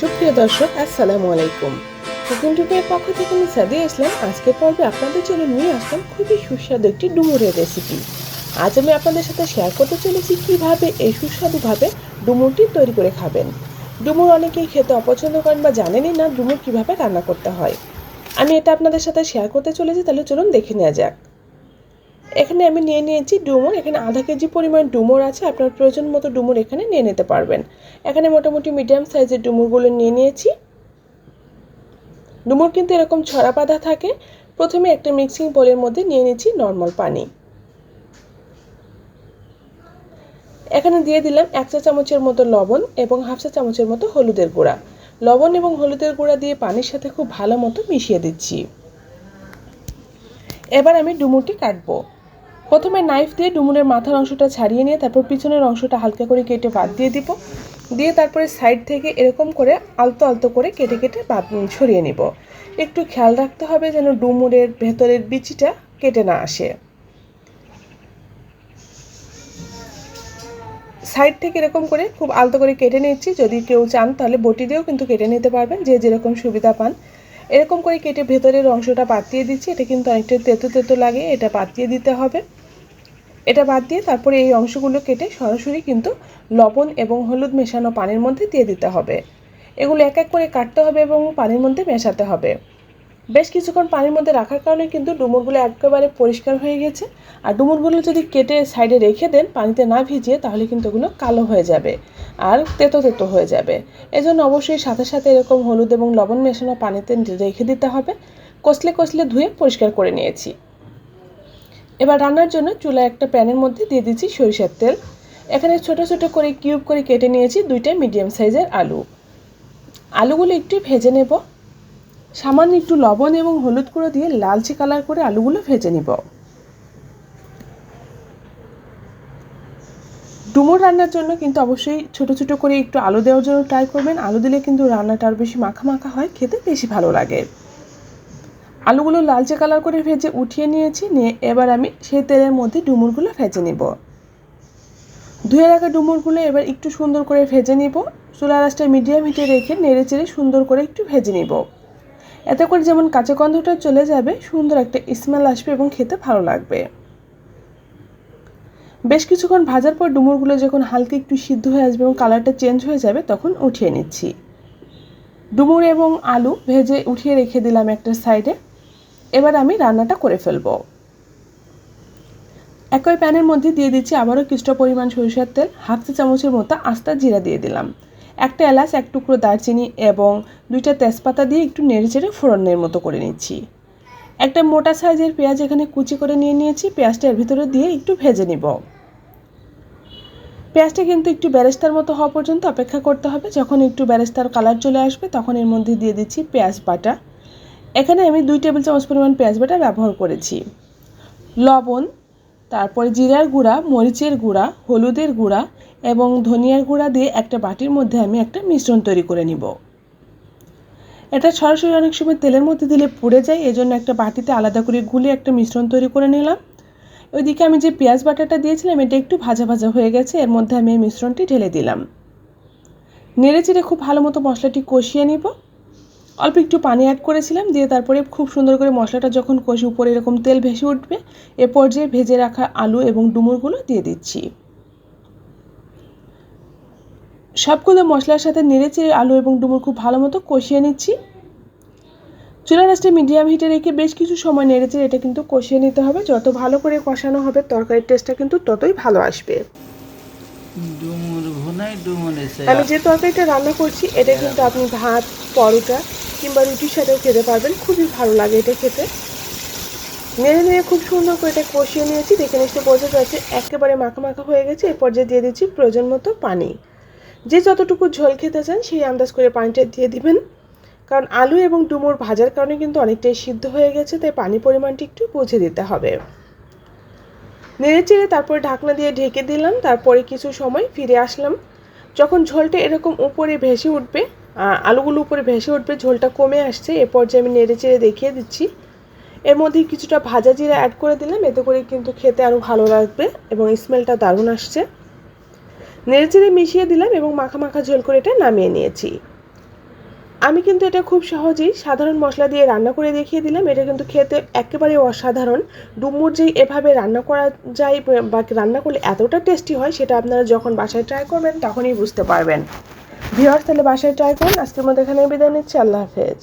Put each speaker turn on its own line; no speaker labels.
সুপ্রিয় দর্শক, আসসালামু আলাইকুম। কুকিং টুকের পক্ষ থেকে আমি সাদি আসলাম আজকের পর্বে আপনাদের জন্য নিয়ে আসলাম খুবই সুস্বাদু একটি ডুমুরের রেসিপি আজ আমি আপনাদের সাথে শেয়ার করতে চলেছি কীভাবে এই সুস্বাদুভাবে ডুমুরটি তৈরি করে খাবেন। ডুমুর অনেকেই খেতে অপছন্দ করেন বা জানেনই না ডুমুর কীভাবে রান্না করতে হয়। আমি এটা আপনাদের সাথে শেয়ার করতে চলেছি, তাহলে চলুন দেখে নেওয়া যাক। এখানে আমি নিয়ে নিয়েছি ডুমুর, এখানে আধা কেজি পরিমাণ ডুমুর আছে, আপনার প্রয়োজন মতো ডুমুর এখানে নিয়ে নিতে পারবেন। এখানে মোটামুটি মিডিয়াম সাইজের ডুমুরগুলো নিয়ে নিয়েছি। ডুমুর কিন্তু এরকম ছড়া বাঁধা থাকে। প্রথমে একটা মিক্সিং বোলের মধ্যে নিয়ে নিয়েছি নর্মাল পানি। এখানে দিয়ে দিলাম এক চা চামচের মতো লবণ এবং হাফ চা চামচের মতো হলুদের গুঁড়া। লবণ এবং হলুদের গুঁড়া দিয়ে পানির সাথে খুব ভালো মতো মিশিয়ে দিচ্ছি। এবার আমি ডুমুরটি কাটবো। প্রথমে নাইফ দিয়ে ডুমুরের মাথার অংশটা ছাড়িয়ে নিয়ে তারপর পিছনের অংশটা হালকা করে কেটে বাদ দিয়ে দিব। দিয়ে তারপরে সাইড থেকে এরকম করে আলতো আলতো করে কেটে কেটে বাদ ছড়িয়ে নিব। একটু খেয়াল রাখতে হবে যেন ডুমুরের ভেতরের বিচিটা কেটে না আসে। সাইড থেকে এরকম করে খুব আলতো করে কেটে নিচ্ছি। যদি কেউ চান তাহলে বটি দিয়েও কিন্তু কেটে নিতে পারবেন, যে যেরকম সুবিধা পান। এরকম করে কেটে ভেতরের অংশটা পাতিয়ে দিচ্ছি। এটা কিন্তু অনেকটা তেতো তেতো লাগে, এটা পাতিয়ে দিতে হবে। এটা বাদ দিয়ে তারপরে এই অংশগুলো কেটে সরাসরি কিন্তু লবণ এবং হলুদ মেশানো পানির মধ্যে দিয়ে দিতে হবে। এগুলো এক এক করে কাটতে হবে এবং পানির মধ্যে মেশাতে হবে। বেশ কিছুক্ষণ পানির মধ্যে রাখার কারণে কিন্তু ডুমুরগুলো একেবারে পরিষ্কার হয়ে গেছে। আর ডুমুরগুলো যদি কেটে সাইডে রেখে দেন পানিতে না ভিজিয়ে তাহলে কিন্তু ওগুলো কালো হয়ে যাবে আর তেতো তেতো হয়ে যাবে। এজন্য অবশ্যই সাথে সাথে এরকম হলুদ এবং লবণ মেশানো পানিতে রেখে দিতে হবে। কষলে কষলে ধুয়ে পরিষ্কার করে নিয়েছি। এবার রান্নার জন্য চুলায় একটা প্যানের মধ্যে দিয়ে দিচ্ছি সরিষার তেল। এখানে ছোট ছোট করে কিউব করে কেটে নিয়েছি দুইটা মিডিয়াম সাইজের আলু। আলুগুলো একটু ভেজে নেব। সামান্য একটু লবণ এবং হলুদ গুঁড়ো দিয়ে লালচে কালার করে আলুগুলো ভেজে নিব। ডুমুর রান্নার জন্য কিন্তু অবশ্যই ছোট ছোট করে একটু আলু দেওয়ার জন্য ট্রাই করবেন। আলু দিলে কিন্তু রান্নাটা আরও বেশি মাখা মাখা হয়, খেতে বেশি ভালো লাগে। আলুগুলো লালচে কালার করে ভেজে উঠিয়ে নিয়েছি, নিয়ে এবার আমি সেই তেলের মধ্যে ডুমুরগুলো ভেজে নিব। ধুয়ে রাখা ডুমুরগুলো এবার একটু সুন্দর করে ভেজে নিব। চুলা রাসটা মিডিয়াম হিটে রেখে নেড়ে চেড়ে সুন্দর করে একটু ভেজে নিব। এতে করে যেমন কাঁচা গন্ধটা চলে যাবে, সুন্দর একটা স্মেল আসবে এবং খেতে ভালো লাগবে। বেশ কিছুক্ষণ ভাজার পর ডুমুরগুলো যখন হালকা একটু সিদ্ধ হয়ে আসবে এবং কালারটা চেঞ্জ হয়ে যাবে, তখন উঠিয়ে নিচ্ছি। ডুমুর এবং আলু ভেজে উঠিয়ে রেখে দিলাম একটা সাইডে এবার আমি রান্নাটা করে ফেলব। একই প্যানের মধ্যে দিয়ে দিচ্ছি আবারও কিছুটা পরিমাণ সরিষার তেল, হাফ চা চামচের মতো আস্তা জিরা দিয়ে দিলাম। একটা এলাচ, এক টুকরো দারচিনি এবং দুইটা তেজপাতা দিয়ে একটু নেড়ে চেড়ে ফোড়নের মতো করে নিচ্ছি। একটা মোটা সাইজের পেঁয়াজ এখানে কুচি করে নিয়ে নিয়েছি, পেঁয়াজটা এর ভিতরে দিয়ে একটু ভেজে নিব। পেঁয়াজটা কিন্তু একটু ব্যারেস্তার মতো হওয়া পর্যন্ত অপেক্ষা করতে হবে। যখন একটু ব্যারেস্তার কালার চলে আসবে, তখন এর মধ্যে দিয়ে দিচ্ছি পেঁয়াজ বাটা। এখানে আমি দুই টেবিল চামচ পরিমাণ পেঁয়াজ বাটা ব্যবহার করেছি। লবণ, তারপরে জিরার গুঁড়া, মরিচের গুঁড়া, হলুদের গুঁড়া এবং ধনিয়ার গুঁড়া দিয়ে একটা বাটির মধ্যে আমি একটা মিশ্রণ তৈরি করে নিব। এটা সরাসরি অনেক সময় তেলের মধ্যে দিলে পুড়ে যায়, এজন্য একটা বাটিতে আলাদা করে গুলে একটা মিশ্রণ তৈরি করে নিলাম। ওইদিকে আমি যে পেঁয়াজ বাটাটা দিয়েছিলাম, এটা একটু ভাজা ভাজা হয়ে গেছে, এর মধ্যে আমি এই মিশ্রণটি ঢেলে দিলাম। নেড়ে চেড়ে খুব ভালো মতো মশলাটি কষিয়ে নিব। অল্প একটু পানি অ্যাড করেছিলাম দিয়ে তারপরে খুব সুন্দর করে মশলাটা যখন কষি উপরে এরকম তেল ভেসে উঠবে এ পর্যায়ে ভেজে রাখা আলু এবং ডুমুরগুলো দিয়ে দিচ্ছি। সবগুলো মশলার সাথে নেড়ে চেড়ে আলু এবং ডুমুর খুব ভালো মতো কষিয়ে নিচ্ছি। চুলা রাসটা মিডিয়াম হিটে রেখে বেশ কিছু সময় নেড়ে চেড়ে এটা কিন্তু কষিয়ে নিতে হবে। যত ভালো করে কষানো হবে তরকারির টেস্টটা কিন্তু ততই ভালো আসবে। আমি যে তরকারিটা রান্না করছি এটা কিন্তু আপনি ভাত পরোটা কিংবা রুটির সাথেও খেতে পারবেন, খুবই ভালো লাগে এটা খেতে। নেড়ে নেড়ে খুব সুন্দর করে এটা কষিয়ে নিয়েছি, দেখে নিশ্চয় বোঝা যাচ্ছে একেবারে মাখা মাখা হয়ে গেছে। এ পর্যায়ে দিয়ে দিচ্ছি প্রয়োজন মতো পানি। যে যতটুকু ঝোল খেতে চান, সেই আন্দাজ করে পানিটা দিয়ে দিবেন। কারণ আলু এবং ডুমুর ভাজার কারণে কিন্তু অনেকটাই সিদ্ধ হয়ে গেছে, তাই পানি পরিমাণটি একটু বুঝে দিতে হবে। নেড়ে চেড়ে তারপরে ঢাকনা দিয়ে ঢেকে দিলাম, তারপরে কিছু সময় ফিরে আসলাম। যখন ঝোলটা এরকম উপরে ভেসে উঠবে আলুগুলো উপরে ভেসে উঠবে, ঝোলটা কমে আসছে এ পর্যায়ে আমি নেড়ে চেড়ে দেখিয়ে দিচ্ছি। এর মধ্যে কিছুটা ভাজা জিরা অ্যাড করে দিলাম, এতে করে কিন্তু খেতে আরও ভালো লাগবে এবং স্মেলটা দারুণ আসছে। নেড়ে চেড়ে মিশিয়ে দিলাম এবং মাখা মাখা ঝোল করে এটা নামিয়ে নিয়েছি। আমি কিন্তু এটা খুব সহজেই সাধারণ মশলা দিয়ে রান্না করে দেখিয়ে দিলাম, এটা কিন্তু খেতে একেবারে অসাধারণ। ডুমুর যেই এভাবে রান্না করা যায় বা রান্না করলে এতটা টেস্টি হয়, সেটা আপনারা যখন বাসায় ট্রাই করবেন, তখনই বুঝতে পারবেন। ভিওয়ার্স তাহলে বাসায় ট্রাই করুন। আজকের মধ্যে এখানে বিদায় নিচ্ছি। আল্লাহ হাফেজ।